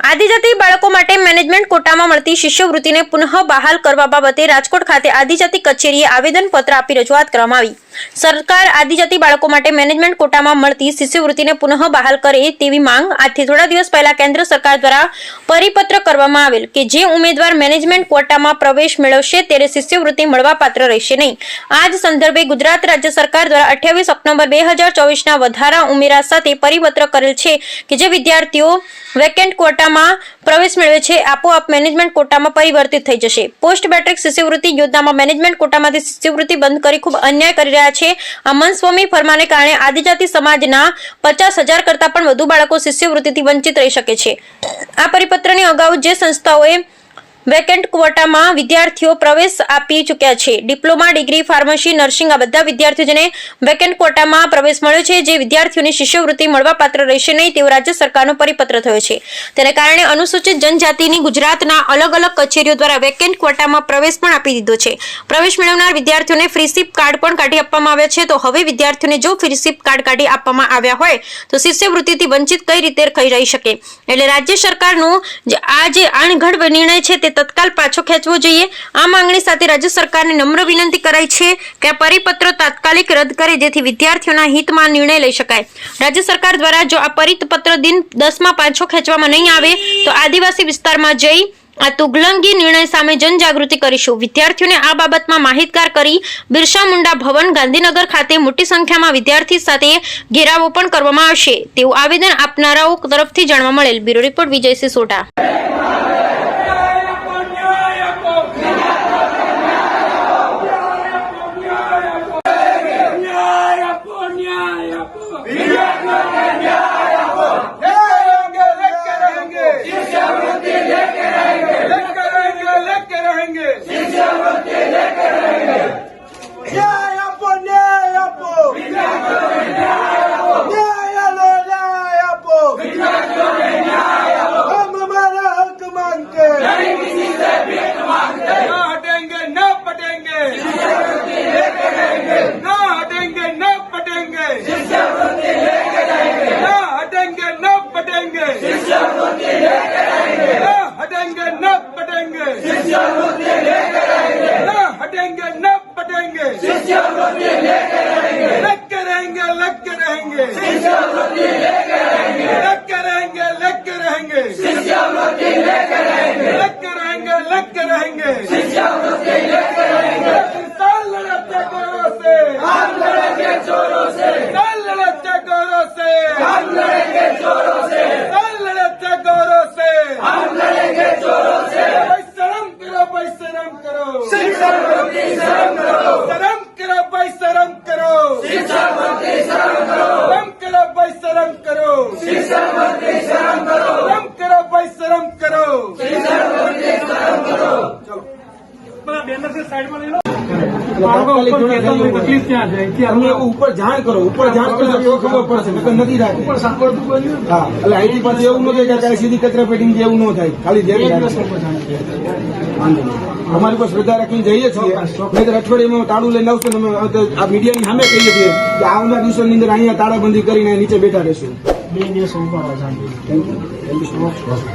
આદિજાતિ બાળકો માટે મેનેજમેન્ટ કોટામાં મળતી શિષ્યવૃત્તિને પુનઃ બહાલ કરવા બાબતે રાજકોટ ખાતે આદિજાતિ કચેરીએ આવેદનપત્ર આપી રજૂઆત કરવામાં આવી. સરકાર આદિજાતિ બાળકો માટે મેનેજમેન્ટ કોટામાં મળતી શિષ્યવૃત્તિને પુનઃ બહાલ કરે તેવી માંગ આજથી થોડા દિવસ પહેલા કેન્દ્ર સરકાર દ્વારા પરિપત્ર કરવામાં આવેલ કે જે ઉમેદવાર મેનેજમેન્ટ કોટામાં પ્રવેશ મેળવશે ત્યારે શિષ્યવૃત્તિ મળવાપાત્ર રહેશે નહીં. આ જ સંદર્ભે ગુજરાત રાજ્ય સરકાર દ્વારા અઠ્યાવીસ ઓક્ટોબર બે હજાર ચોવીસના વધારા ઉમેરા સાથે પરિપત્ર કરેલ છે કે જે વિદ્યાર્થીઓ વેકેન્ટ કોટામાં પ્રવેશ મેળવે છે. આપોઆપ મેનેજમેન્ટ કોટામાં પરિવર્તિત થઈ જશે. પોસ્ટ મેટ્રિક શિષ્યવૃત્તિ યોજનામાં મેનેજમેન્ટ કોટામાંથી શિષ્યવૃત્તિ બંધ કરી ખૂબ અન્યાય કરી રહ્યા છે. અમન સ્વામી ફરમાને કારણે આદિજાતિ સમાજના પચાસ હજાર કરતાં પણ વધુ બાળકો શિષ્યવૃત્તિથી વંચિત રહી શકે છે. આ પરિપત્રની અગાઉ જે સંસ્થાઓએ વેકેન્ટ ક્વોટામાં વિદ્યાર્થીઓ પ્રવેશ આપી ચૂક્યા છે. ડિપ્લોમા, ડિગ્રી, ફાર્મસી, નર્સિંગ આ બધા વિદ્યાર્થીઓ જેને વેકેન્ટ ક્વોટામાં પ્રવેશ મળ્યો છે. જે વિદ્યાર્થીઓને શિષ્યવૃત્તિ મળવાપાત્ર રહેશે નહીં તેવો રાજ્ય સરકારનો પરિપત્ર થયો છે. તેને કારણે અનુસૂચિત જનજાતિની ગુજરાતના અલગ અલગ કચેરીઓ દ્વારા વેકેન્ટ ક્વોટામાં પ્રવેશ પણ આપી દીધો છે. પ્રવેશ મેળવનાર વિદ્યાર્થીઓને ફ્રીસીપ કાર્ડ પણ કાઢી આપવામાં આવ્યા છે. તો હવે વિદ્યાર્થીઓને જો ફ્રીસીપ કાર્ડ કાઢી આપવામાં આવ્યા હોય, તો શિષ્યવૃત્તિથી વંચિત કઈ રીતે થઈ રહી શકે? એટલે રાજ્ય સરકારનું આ જે અણઘડ નિર્ણય છે તે તત્કાલ પાછો ખેંચવો જોઈએ. આ માંગણી સાથે રાજ્ય સરકારને નમ્ર વિનંતી કરાઈ છે કે આ પરિપત્ર તાત્કાલિક રદ કરે જેથી વિદ્યાર્થીઓના હિતમાં નિર્ણય લઈ શકાય. રાજ્ય સરકાર દ્વારા જો આ પરિપત્ર દિન દસમાં પાછો ખેંચવામાં નહીં આવે, તો આદિવાસી વિસ્તારમાં જઈ આ તુગલંગી નિર્ણય સામે જનજાગૃતિ કરીશું. વિદ્યાર્થીઓને આ બાબતમાં માહિતગાર કરી બિરસા મુંડા ભવન ગાંધીનગર ખાતે મોટી સંખ્યામાં વિદ્યાર્થી સાથે ઘેરાવો પણ કરવામાં આવશે. તેવું આવેદન આપનારાઓ તરફથી જાણવા મળેલ. Bureau report Vijaysinh Sodha. पटेंगे ना हटेंगे न पटेंगे ना हटेंगे न पटेंगे लग के रहेंगे लग के रहेंगे लग के रहेंगे लग के रहेंगे लग के रहेंगे लग के रहेंगे किसान ઉપર જાણ કરો ઉપર જાણ કરો ખબર પડશે નથી રાખે હા એટલે આઈટી પાસે એવું નથી કે સીધી કચરા પેટી જેવું ન થાય ખાલી. અમારી પર શ્રદ્ધા રાખીને જઈએ છીએ અઠવાડિયામાં તાળું લઈને આવશે અમે આ મીડિયાની સામે કહીએ છીએ કે આવનાર દિવસોની અંદર અહીંયા તાળાબંધી કરીને નીચે બેઠા રહેશું બે દિવસ